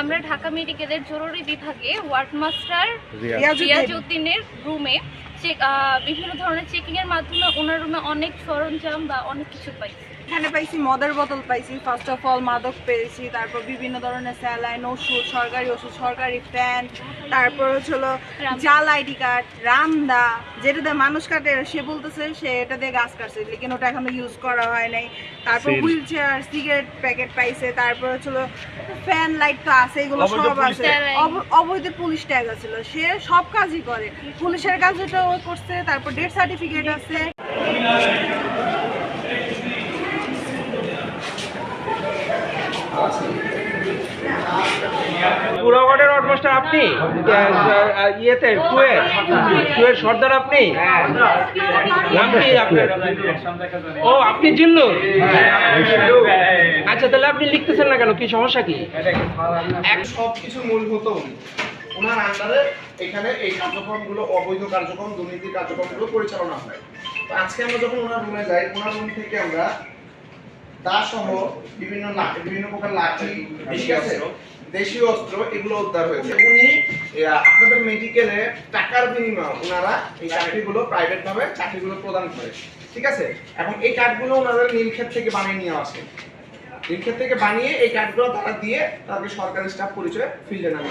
আমরা ঢাকা মেডিকেলের জরুরি বিভাগে ওয়ার্ড মাস্টার। রিয়াজউদ্দিনের রুমে চেক বিভিন্ন ধরনের চেকিং এর মাধ্যমে ওনার রুমে অনেক সরঞ্জাম বা অনেক কিছু পাই এখানে পাইছি মদের বোতল পাইছি ফার্স্ট অফ অল মাদক পেয়েছি তারপর বিভিন্ন ধরনের স্যালাইন ওষুধ সরকারি ওষুধ সরকারি প্যান্ট তারপর হচ্ছে হলো জাল আইডি কার্ড রামদা যেটা দিয়ে মানুষ কাটে সে বলতেছে সে এটা দিয়ে গাছ কাটছে লেকিন ওটা এখনও ইউজ করা হয় নাই। তারপর হুইল চেয়ার সিগারেট প্যাকেট পাইছে তারপর হচ্ছে হলো ফ্যান লাইট তো আছে এগুলো সব আছে। অবৈধ পুলিশ ট্যাগ আছে সে সব কাজই করে। পুলিশের কাজটা করছে তারপর ডেথ সার্টিফিকেট আছে। হেডমাস্টার আপনি? ইয়েতে টুয়ের টুয়ের সর্দার আপনি? নাম কি আপনার ও আপনি জিল্লু আচ্ছা তাহলে আপনি লিখতেছেন না কেন? কি সমস্যা কি? এক সবকিছু মূলভূত। উনি ওনার আন্ডারে এখানে এই কার্যক্রমগুলো অবৈধ কার্যক্রম দুর্নীতির কার্যক্রমগুলো পরিচালনা হয়। তো আজকে আমরা যখন ওনার রুমে যাই ওনার রুম থেকে আমরা দা সহ বিভিন্ন বিভিন্ন প্রকার লাঠি ঠিক আছে? দেশীয় অস্ত্র এগুলো উদ্ধার হয়েছে। উনি আপনাদের মেডিকেলে টাকার বিনিময়ে ওনারা এই চাকরিগুলো প্রাইভেট ভাবে চাকরিগুলো প্রদান করে। ঠিক আছে? এবং এই কার্ডগুলো ওনাদের নীলক্ষেত থেকে বানিয়ে নিয়ে আসে। রিক্সা থেকে বানিয়ে এই কার্ডগুলো তারা দিয়ে তাদেরকে সরকারি স্টাফ পরিচয় ফিল্ডে নামে